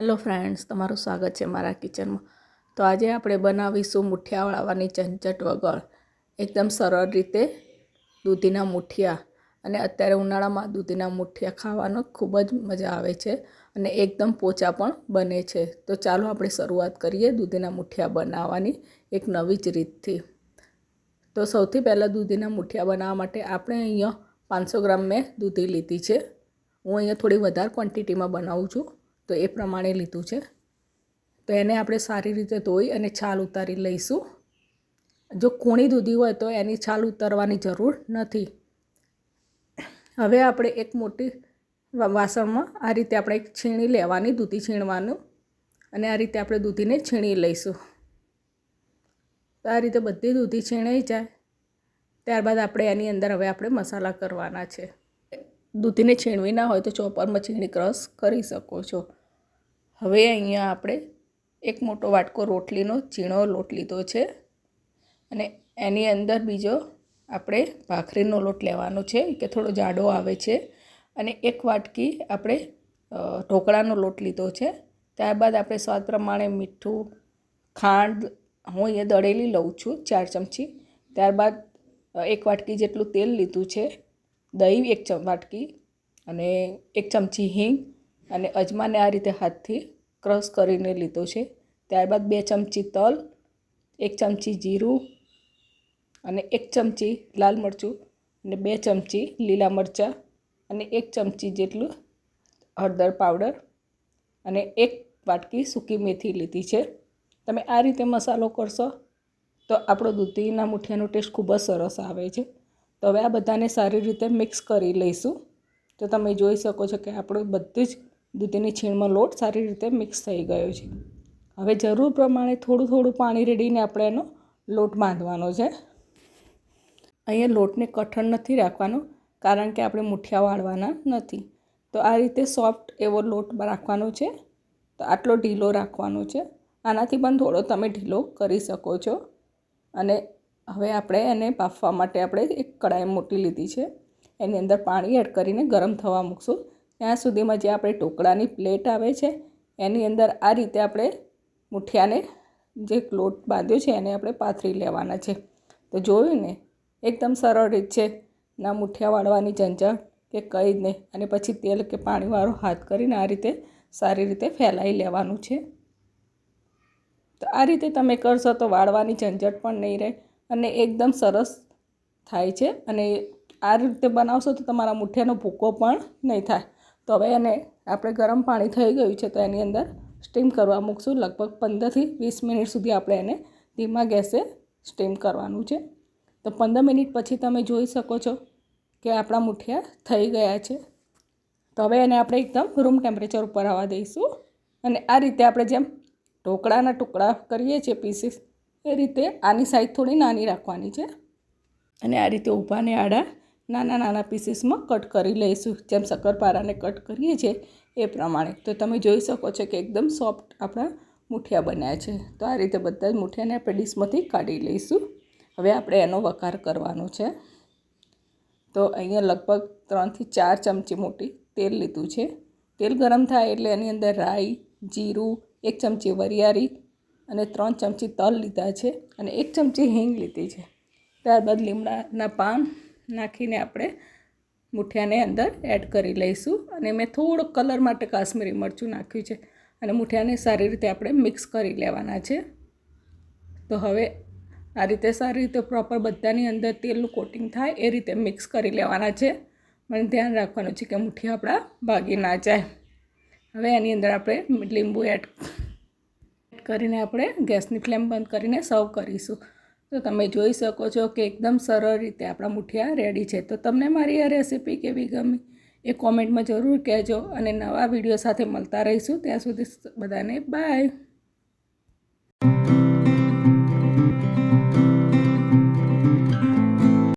Hello friends, તમારું સ્વાગત છે મારા કિચનમાં. તો આજે આપણે બનાવીશું મુઠિયા વળાવવાની ઝંઝટ વગર. એકદમ સરળ રીતે દૂધીના મુઠિયા. અને અત્યારે ઉનાળામાં દૂધીના મુઠિયા ખાવાનો ખૂબ જ મજા આવે છે અને એકદમ પોચા પણ બને છે. તો ચાલો આપણે શરૂઆત કરીએ દૂધીના મુઠિયા બનાવવાની એક નવી જ રીતથી. તો સૌથી પહેલાં દૂધીના મુઠિયા બનાવવા માટે આપણે અહીંયા પાંચસો ગ્રામ મેં દૂધી લીધી છે. હું અહીંયા થોડી વધારે ક્વોન્ટિટીમાં બનાવું છું. તો એ પ્રમાણે લીધું છે. તો એને આપણે સારી રીતે ધોઈ અને છાલ ઉતારી લઈશું. જો કૂણી દૂધી હોય તો એની છાલ ઉતારવાની જરૂર નથી. હવે આપણે એક મોટી વાસણમાં આ રીતે આપણે એક છીણી લેવાની, દૂધી છીણવાનું. અને આ રીતે આપણે દૂધીને છીણી લઈશું. તો આ રીતે બધી દૂધી છીણાઈ જાય. ત્યારબાદ આપણે એની અંદર હવે આપણે મસાલા કરવાના છે. દૂધીને છીણવી ના હોય તો ચોપરમાં છીણી ક્રશ કરી શકો છો. હવે અહીંયા આપણે એક મોટો વાટકો રોટલીનો ચીણો લોટ લીધો છે અને એની અંદર બીજો આપણે ભાખરીનો લોટ લેવાનો છે કે થોડો જાડો આવે છે અને એક વાટકી આપણે ઢોકળાનો લોટ લીધો છે. ત્યારબાદ આપણે સ્વાદ પ્રમાણે મીઠું, ખાંડ, હું અહીંયા દળેલી લઉં છું ચાર ચમચી. ત્યારબાદ એક વાટકી જેટલું તેલ લીધું છે. દહીં, એક વાટકી અને એક ચમચી હિંગ અને અજમાને આ રીતે હાથથી ક્રશ કરીને લીધો છે. ત્યારબાદ બે ચમચી તલ, એક ચમચી જીરું અને એક ચમચી લાલ મરચું અને બે ચમચી લીલા મરચાં અને એક ચમચી જેટલું હળદર પાવડર અને એક વાટકી સૂકી મેથી લીધી છે. તમે આ રીતે મસાલો કરશો તો આપણો દૂધીના મુઠિયાનો ટેસ્ટ ખૂબ જ સરસ આવે છે. તો હવે આ બધાને સારી રીતે મિક્સ કરી લઈશું. તો તમે જોઈ શકો છો કે આપણું બધી જ દૂધીની છીણમાં લોટ સારી રીતે મિક્સ થઈ ગયો છે. હવે જરૂર પ્રમાણે થોડું થોડું પાણી રેડીને આપણે એનો લોટ બાંધવાનો છે. અહીંયા લોટને કઠણ નથી રાખવાનો, કારણ કે આપણે મુઠિયા વાળવાના નથી. તો આ રીતે સોફ્ટ એવો લોટ રાખવાનો છે. તો આટલો ઢીલો રાખવાનો છે. આનાથી પણ થોડો તમે ઢીલો કરી શકો છો. અને હવે આપણે એને બાફવા માટે આપણે એક કડાઈ મોટી લીધી છે. એની અંદર પાણી એડ કરીને ગરમ થવા મૂકશું. ત્યાં સુધીમાં જે આપણે ઢોકળાની પ્લેટ આવે છે, એની અંદર આ રીતે આપણે મુઠિયાને જે લોટ બાંધ્યો છે, એને આપણે પાથરી લેવાના છે. તો જોયું ને, એકદમ સરળ રીત છે. ના મુઠિયા વાળવાની ઝંઝટ કે કંઈ જ નહીં. અને પછી તેલ કે પાણીવાળો હાથ કરીને આ રીતે સારી રીતે ફેલાઈ લેવાનું છે. તો આ રીતે તમે કરશો તો વાળવાની ઝંઝટ પણ નહીં રહે. અને એકદમ સરસ થાય છે. અને આ રીતે બનાવશો તો તમારા મુઠિયાનો ભૂકો પણ નહીં થાય. તો હવે એને આપણે ગરમ પાણી થઈ ગયું છે તો એની અંદર સ્ટીમ કરવા મૂકશું. લગભગ પંદરથી વીસ મિનિટ સુધી આપણે એને ધીમા ગેસે સ્ટીમ કરવાનું છે. તો પંદર મિનિટ પછી તમે જોઈ શકો છો કે આપણા મુઠિયા થઈ ગયા છે. તો હવે એને આપણે એકદમ રૂમ ટેમ્પરેચર ઉપર આવવા દઈશું. અને આ રીતે આપણે જેમ ઢોકળાના ટુકડા કરીએ છીએ પીસીસ એ રીતે આની સાઈઝ થોડી નાની રાખવાની છે. અને આ રીતે ઊભાને આડા નાના નાના પીસીસમાં કટ કરી લઈશું. જેમ શક્કરપારાને કટ કરીએ છીએ એ પ્રમાણે. તો તમે જોઈ શકો છો કે એકદમ સોફ્ટ આપણા મુઠિયા બન્યા છે. તો આ રીતે બધા જ મુઠિયાને આપણે ડીશમાંથી કાઢી લઈશું. હવે આપણે એનો વઘાર કરવાનો છે. તો અહીંયા લગભગ ત્રણથી ચાર ચમચી મોટી તેલ લીધું છે. તેલ ગરમ થાય એટલે એની અંદર રાઈ, જીરું, એક ચમચી વરિયાળી અને ત્રણ ચમચી તલ લીધા છે અને એક ચમચી હિંગ લીધી છે. ત્યારબાદ લીમડાના પાન નાખીને આપણે મુઠિયાને અંદર એડ કરી લઈશું અને મેં થોડોક કલર માટે કાશ્મીરી મરચું નાખ્યું છે અને મુઠિયાને સારી રીતે આપણે મિક્સ કરી લેવાના છે. તો હવે આ રીતે સારી રીતે પ્રોપર બધાની અંદર તેલનું કોટિંગ થાય એ રીતે મિક્સ કરી લેવાના છે. મને ધ્યાન રાખવાનું છે કે મુઠિયા આપણા ભાગી ના જાય. હવે એની અંદર આપણે લીંબુ એડ કરીને આપણે ગેસની ફ્લેમ બંધ કરીને સર્વ કરીશું. તો તમે જોઈ શકો છો કે એકદમ સરળ રીતે આપણા મુઠિયા રેડી છે. તો તમને મારી આ રેસીપી કેવી ગમી એ કોમેન્ટમાં જરૂર કહેજો અને નવા વીડિયો સાથે મળતા રહીશું. ત્યાં સુધી બધાને બાય.